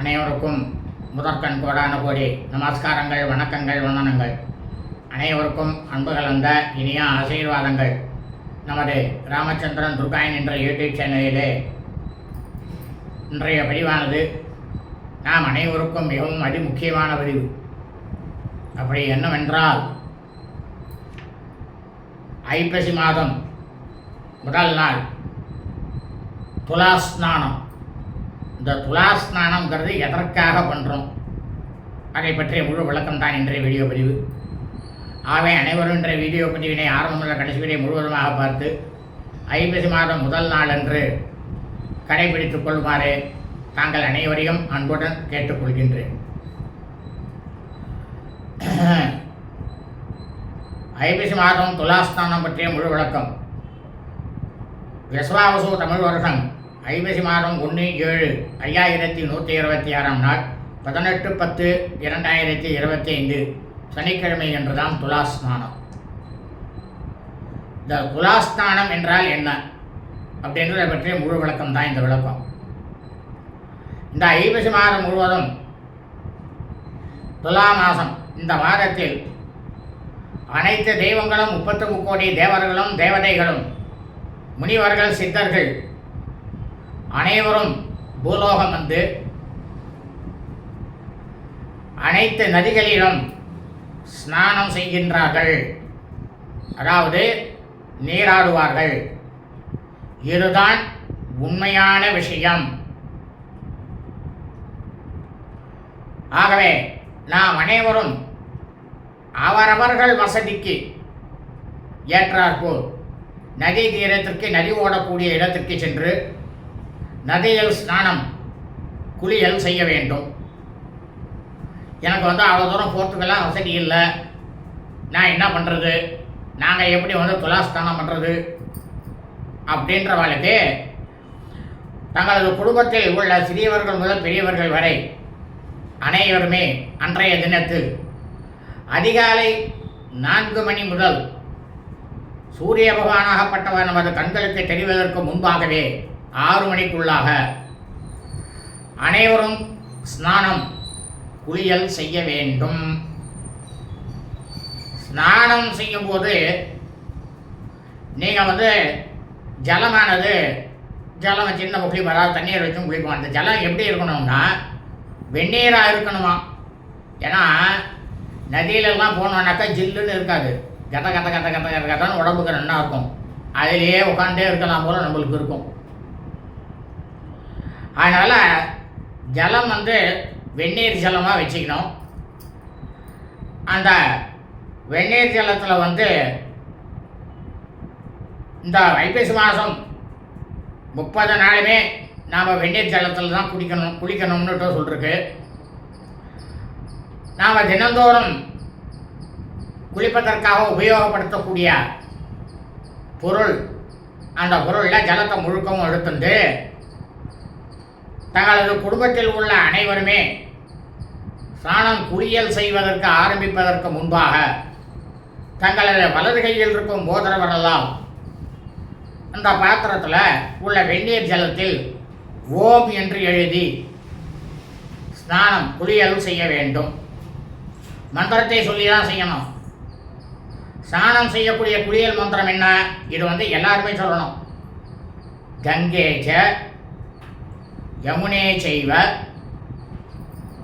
அனைவருக்கும் முதற்கண் கோடான கோடி நமஸ்காரங்கள் வணக்கங்கள் வந்தனங்கள். அனைவருக்கும் அன்பு கலந்த இனிய ஆசீர்வாதங்கள். நமது ராமச்சந்திரன் துர்காயன் என்ற யூடியூப் சேனலிலே இன்றைய பதிவானது நாம் அனைவருக்கும் மிகவும் அதி முக்கியமான பதிவு. அப்படி என்னவென்றால் ஐப்பசி மாதம் முதல் நாள் துலாஸ்நானம். இந்த துலாஸ்நானங்கிறது எதற்காக பண்ணுறோம் அதை பற்றிய முழு விளக்கம் தான் இன்றைய வீடியோ பதிவு. ஆகவே அனைவரும் இன்றைய வீடியோ பதிவினை ஆரம்பம் கடைசி வீடியோ முழுவதுமாக பார்த்து ஐப்பசி மாதம் முதல் நாள் அன்று கடைபிடித்துக் கொள்ளுமாறு தாங்கள் அனைவரையும் அன்புடன் கேட்டுக்கொள்கின்றேன். ஐபிசி மாதம் துலாஸ்தானம் பற்றிய முழு விளக்கம். விஸ்வாவசு தமிழ் வருஷம் ஐப்பசி மாதம் ஒன்று ஏழு ஐயாயிரத்தி நூற்றி இருபத்தி ஆறாம் நாள் பதினெட்டு பத்து இரண்டாயிரத்தி இருபத்தி ஐந்து சனிக்கிழமை என்றுதான் துலாஸ்நானம். இந்த துலாஸ்நானம் என்றால் என்ன? அப்படின்றத பற்றிய முழு விளக்கம் தான் இந்த விளக்கம். இந்த ஐப்பசி மாதம் முழுவதும் துலா மாதம் இந்த மாதத்தில் அனைத்து தெய்வங்களும் முப்பத்து முக்கோடி தேவர்களும் தேவதைகளும் முனிவர்கள் சித்தர்கள் அனைவரும் பூலோகம் வந்து அனைத்து நதிகளிலும் ஸ்நானம் செய்கின்றார்கள். அதாவது நீராடுவார்கள். இதுதான் உண்மையான விஷயம். ஆகவே நாம் அனைவரும் அவரவர்கள் வசதிக்கு ஏற்றாற்போல் நதி தீரத்திற்கு நதி ஓடக்கூடிய இடத்திற்கு சென்று நதியில் ஸ்நானம் குளியல் செய்ய வேண்டும். எனக்கு வந்து அவ்வளோ தூரம் போகிறதுக்கெல்லாம் வசதி இல்லை. நான் என்ன பண்ணுறது நாங்கள் எப்படி வந்து துலாஸ்தானம் பண்ணுறது அப்படின்ற வாழ்க்கை தங்களது குடும்பத்தில் உள்ள சிறியவர்கள் முதல் பெரியவர்கள் வரை அனைவருமே அன்றைய தினத்தில் அதிகாலை நான்கு மணி முதல் சூரிய பகவானாகப்பட்டவர் நமது கண்களுக்கு தெரிவதற்கு முன்பாகவே ஆறு மணிக்குள்ளாக. அனைவரும் ஸ்நானம் குளியல் செய்ய வேண்டும். ஸ்நானம் செய்யும்போது நீங்கள் வந்து ஜலமானது ஜலம் சின்ன குளிப்போம் வராது தண்ணீர் வச்சும் குளிப்போம். அந்த ஜலம் எப்படி இருக்கணும்னா வெந்நீராக இருக்கணுமா? ஏன்னா நதியிலெல்லாம் போனோம்னாக்கா ஜில்லுன்னு இருக்காது. கத்த கத்த கத்த கத்த கத்த கத்தான்னு உடம்புக்கு நல்லா இருக்கும். அதிலேயே உட்காண்டே இருக்கலாம் போல நம்மளுக்கு இருக்கும். அதனால் ஜலம் வந்து வெந்நீர் ஜலமாக வச்சுக்கணும். அந்த வெந்நீர் ஜலத்தில் வந்து இந்த ஐப்பசி மாதம் முப்பது நாளுமே நாம் வெந்நீர் ஜலத்தில் தான் குடிக்கணும் குளிக்கணும்னுட்டு சொல்லிருக்கு. நாம் தினந்தோறும் குளிப்பதற்காக உபயோகப்படுத்தக்கூடிய பொருள் அந்த பொருளில் ஜலத்தை முழுக்கவும் எடுத்துட்டு தங்களது குடும்பத்தில் உள்ள அனைவருமே ஸ்நானம் குளியல் செய்வதற்கு ஆரம்பிப்பதற்கு முன்பாக தங்களது வலது கையில் இருக்கும் போதரவரெல்லாம் அந்த பாத்திரத்தில் உள்ள வெந்நீர் ஜலத்தில் ஓம் என்று எழுதி ஸ்நானம் குளியல் செய்ய வேண்டும். மந்திரத்தை சொல்லி தான் செய்யணும். ஸ்நானம் செய்யக்கூடிய குளியல் மந்திரம் என்ன? இது வந்து எல்லாருமே சொல்லணும். கங்கேஜ யமுனே செய்வ.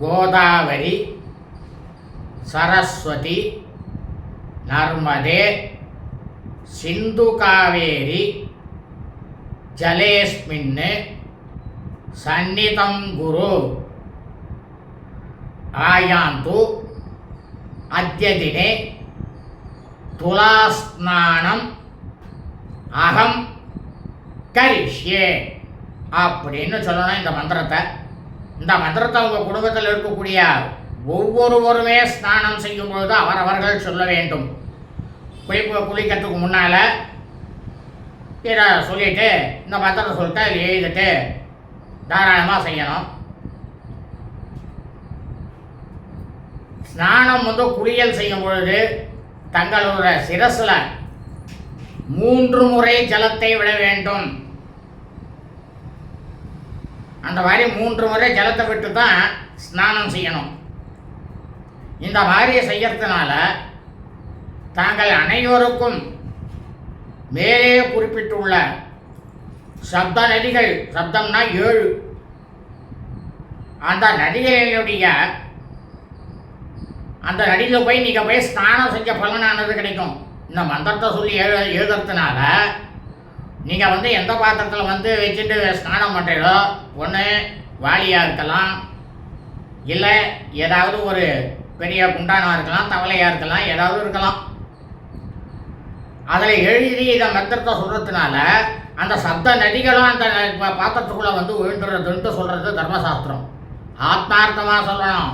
கோதாவரி. சரஸ்வதி. நர்மதே. சிந்து காவேரி. ஜலேஸ்மின் சந்நிதம் குரு. ஆயாந்து. அத்தியதினே. துலாஸ்நானம். அகம். கரிஷ்யே. அப்படின்னு சொல்லணும் இந்த மந்திரத்தை. இந்த மந்திரத்தை உங்கள் குடும்பத்தில் இருக்கக்கூடிய ஒவ்வொருவருமே ஸ்நானம் செய்யும் பொழுது அவரவர்கள் சொல்ல வேண்டும். குளிப்பு குளிக்கிறதுக்கு முன்னால் இதை சொல்லிட்டு இந்த மந்திரத்தை சொல்லிட்டு அதை எழுதிட்டு தாராளமாக செய்யணும். ஸ்நானம் வந்து குளியல் செய்யும் பொழுது தங்களோட சிரசில் மூன்று முறை ஜலத்தை விட வேண்டும். அந்த மாதிரி மூன்று முறை ஜலத்தை விட்டு தான் ஸ்நானம் செய்யணும். இந்த மாதிரி செய்யறதுனால தாங்கள் அனைவருக்கும் மேலே குறிப்பிட்டுள்ள சப்த நதிகள் சப்தம்னா ஏழு. அந்த நதிகளினுடைய அந்த நதியில் போய் நீங்கள் போய் ஸ்நானம் செஞ்ச பலனானது கிடைக்கும். இந்த மந்திரத்தை சொல்லி எழு எழுதுறதுனால நீங்கள் வந்து எந்த பாத்திரத்தில் வந்து வச்சுட்டு ஸ்நானம் பண்ணுறீங்களோ ஒன்று வாளியாக இருக்கலாம் இல்லை ஏதாவது ஒரு பெரிய குண்டானாக இருக்கலாம் தவளையாக இருக்கலாம் ஏதாவது இருக்கலாம். அதில் எழுதி இதை மந்திரத்தை சொல்கிறதுனால அந்த சப்த நதிகளும் அந்த பாத்திரத்துக்குள்ளே வந்து விழுந்துடுறதுன்ட்டு சொல்கிறது தர்மசாஸ்திரம். ஆத்மார்த்தமாக சொல்லணும்.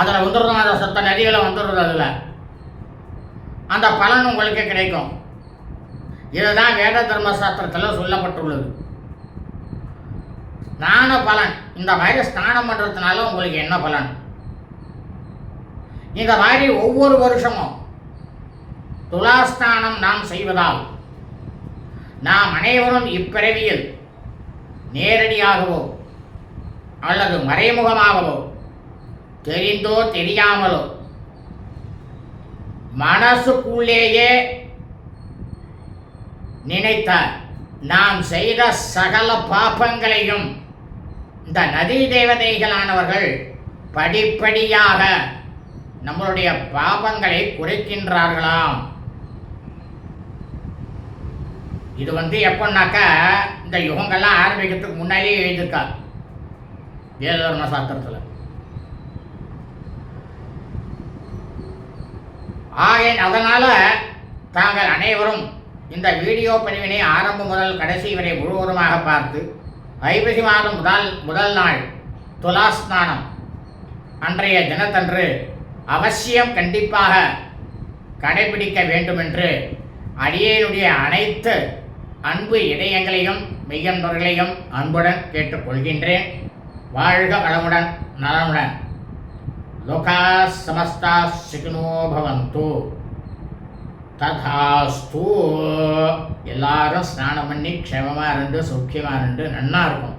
அதில் வந்துடுறோம் அந்த சத்த நதிகளை வந்துடுறது அதில். அந்த பலன் உங்களுக்கு கிடைக்கும். இதுதான் வேத தர்மசாஸ்திரத்தில் சொல்லப்பட்டுள்ளது. ஸ்நான பலன். இந்த மாதிரி ஸ்நானம் பண்ணுறதுனால உங்களுக்கு என்ன பலன்? இந்த மாதிரி ஒவ்வொரு வருஷமும் துலாஸ்தானம் நாம் செய்வதால் நாம் அனைவரும் இப்பிறவியில் நேரடியாகவோ அல்லது மறைமுகமாகவோ தெரிந்தோ தெரியாமலோ மனசுக்குள்ளேயே நினைத்தார். நாம் செய்த சகல பாபங்களையும் இந்த நதி தேவதைகளானவர்கள் படிப்படியாக நம்மளுடைய பாபங்களை குறைக்கின்றார்களாம். இது வந்து எப்போன்னாக்கா இந்த யுகங்கள்லாம் ஆரம்பிக்கிறதுக்கு முன்னாடியே எழுதியிருக்கா வேததர்ம சாஸ்திரத்தில். ஆகையின் அதனால் தாங்கள் அனைவரும் இந்த வீடியோ பதிவினை ஆரம்பம் முதல் கடைசி வரை முழுவதுமாக பார்த்து ஐப்பசி மாதம் முதல் முதல் நாள் துலாஸ்நானம். அன்றைய தினத்தன்று அவசியம் கண்டிப்பாக கடைபிடிக்க வேண்டுமென்று அடியேனுடைய அனைத்து அன்பு இதயங்களையும் மெய்யன்பர்களையும் அன்புடன் கேட்டுக்கொள்கின்றேன். வாழ்க வளமுடன் நலமுடன். லோகா சமஸ்தா சுகினோ பவந்து. ததாஸ்து. எல்லாரும் ஸ்நானம் பண்ணி க்ஷேமமாக இருந்து சௌக்கியமாக இருந்து நன்னா இருக்கும்